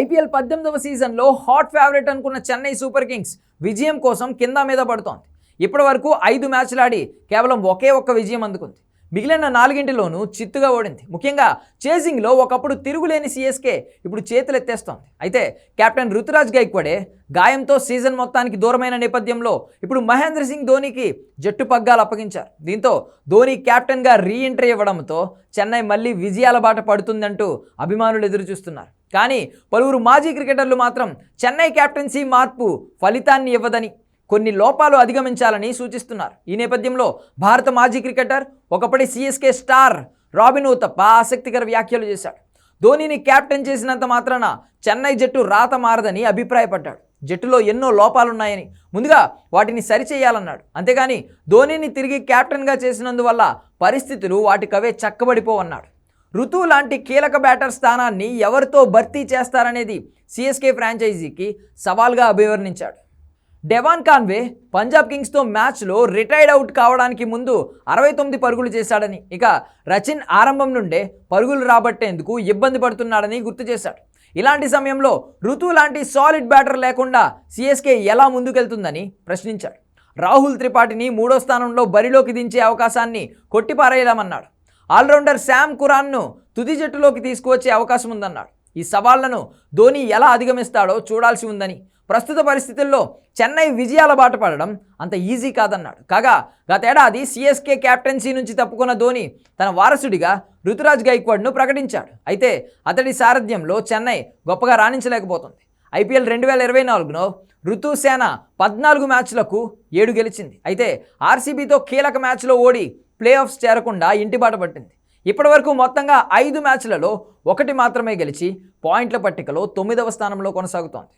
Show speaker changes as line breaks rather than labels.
IPL పద్దెనిమిదవ సీజన్లో hot favourite అనుకున్న చెన్నై సూపర్ కింగ్స్ విజయం కోసం కింద మీద పడుతోంది. ఇప్పటి వరకు ఐదు మ్యాచ్లు ఆడి కేవలం ఒకే ఒక్క విజయం అందుకుంది. మిగిలిన నాలుగింటిలోనూ చిత్తుగా ఓడింది. ముఖ్యంగా చేసింగ్లో ఒకప్పుడు తిరుగులేని సీఎస్కే ఇప్పుడు చేతులు ఎత్తేస్తోంది అయితే కెప్టెన్ రుతురాజ్ గైక్వాడే గాయంతో సీజన్ మొత్తానికి దూరమైన నేపథ్యంలో ఇప్పుడు మహేంద్ర సింగ్ ధోనికి జట్టు పగ్గాలు అప్పగించారు. దీంతో ధోని కెప్టెన్గా రీ ఎంట్రీ ఇవ్వడంతో చెన్నై మళ్ళీ విజయాల బాట పడుతుందంటూ అభిమానులు ఎదురు చూస్తున్నారు కానీ పలువురు మాజీ క్రికెటర్లు మాత్రం చెన్నై కెప్టెన్సీ మార్పు ఫలితాన్ని ఇవ్వదని కొన్ని లోపాలు అధిగమించాలని సూచిస్తున్నారు. ఈ నేపథ్యంలో భారత మాజీ క్రికెటర్ ఒకప్పటి సిఎస్కే స్టార్ రాబిన్ ఉతప్ప ఆసక్తికర వ్యాఖ్యలు చేశాడు. ధోనిని కెప్టెన్ చేసినంత మాత్రాన చెన్నై జట్టు రాత మారదని అభిప్రాయపడ్డాడు. జట్టులో ఎన్నో లోపాలున్నాయని ముందుగా వాటిని సరిచేయాలన్నాడు. అంతేగాని ధోనిని తిరిగి కెప్టెన్గా చేసినందువల్ల పరిస్థితులు వాటికవే చక్కబడిపోవన్నాడు. ఋతువు లాంటి కీలక బ్యాటర్ స్థానాన్ని ఎవరితో భర్తీ చేస్తారనేది సిఎస్కే ఫ్రాంచైజీకి సవాల్గా అభివర్ణించాడు. డెవాన్ కాన్వే పంజాబ్ కింగ్స్తో మ్యాచ్లో రిటైర్డ్ అవుట్ కావడానికి ముందు అరవై తొమ్మిది పరుగులు చేశాడని ఇక రచిన్ ఆరంభం నుండే పరుగులు రాబట్టేందుకు ఇబ్బంది పడుతున్నాడని గుర్తు చేశాడు. ఇలాంటి సమయంలో ఋతు లాంటి సాలిడ్ బ్యాటర్ లేకుండా సిఎస్కే ఎలా ముందుకెళ్తుందని ప్రశ్నించాడు. రాహుల్ త్రిపాఠిని మూడో స్థానంలో బరిలోకి దించే అవకాశాన్ని కొట్టిపారేయదామన్నాడు ఆల్రౌండర్ శామ్ కురాన్ను తుది జట్టులోకి తీసుకువచ్చే అవకాశం ఉందన్నాడు ఈ సవాళ్ళను ధోని ఎలా అధిగమిస్తాడో చూడాల్సి ఉందని. ప్రస్తుత పరిస్థితుల్లో చెన్నై విజయాల బాట పడడం అంత ఈజీ కాదన్నాడు. కాగా గతేడాది సిఎస్కే కెప్టెన్సీ నుంచి తప్పుకున్న ధోని తన వారసుడిగా ఋతురాజ్ గైక్వాడ్ను ప్రకటించాడు. అయితే అతడి సారథ్యంలో చెన్నై గొప్పగా రాణించలేకపోతుంది. ఐపీఎల్ రెండు వేల ఇరవై నాలుగులో ఋతుసేన పద్నాలుగు మ్యాచ్లకు ఏడు గెలిచింది. అయితే ఆర్సీబీతో కీలక మ్యాచ్లో ఓడి ప్లే ఆఫ్స్ చేరకుండా ఇంటిబాట పట్టింది. ఇప్పటివరకు మొత్తంగా ఐదు మ్యాచ్లలో ఒకటి మాత్రమే గెలిచి పాయింట్ల పట్టికలో తొమ్మిదవ స్థానంలో కొనసాగుతోంది.